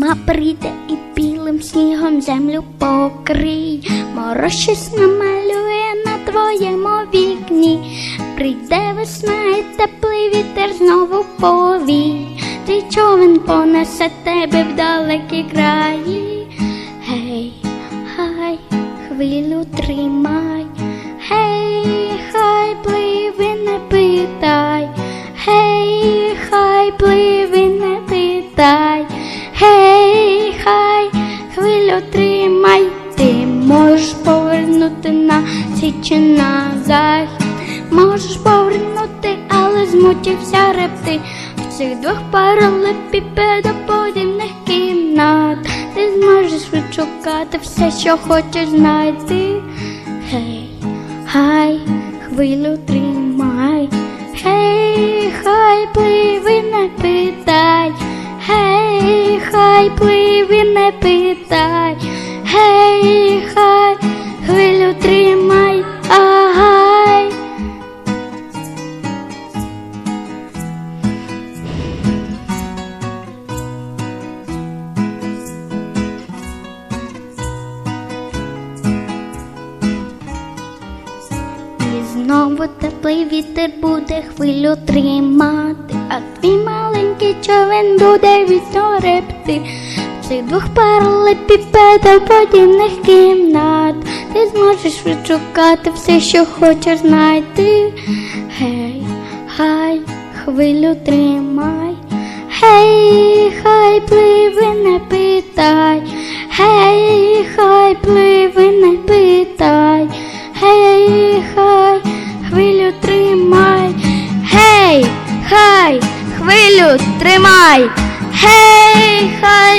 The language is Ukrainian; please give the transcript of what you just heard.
Зима прийде і білим снігом землю покрий, мороз щось намалює на твоєму вікні. Прийде весна і теплий вітер знову повій. Твій човен понесе тебе в далекі краї. Гей, хай хвилю тримай, гей, хай пливи, не питай, гей, хай пливи, не питай, хай хвилю тримай, ти можеш повернути на схід чи на захід, можеш повернути, але змутився репти. В цих двох паралепіпедоподібних кімнат ти зможеш відшукати все, що хочеш знайти. Гей, хай хвилю тримай, гей, хай пливи, гей, хай пливи, не питай, гей, хай хвилю тримай, агай. І знову теплий вітер буде хвилю тримати, а твій маленький човен буде вісно В цих двох паралепіпедоподібних кімнат. Ти зможеш відшукати все, що хочеш знайти. Гей, хай хвилю тримай, гей, хай пливи, не питай, гей, хай пливи, не питай, гей, хай хвилю тримай, гей, хай хвилю тримай, гей, хай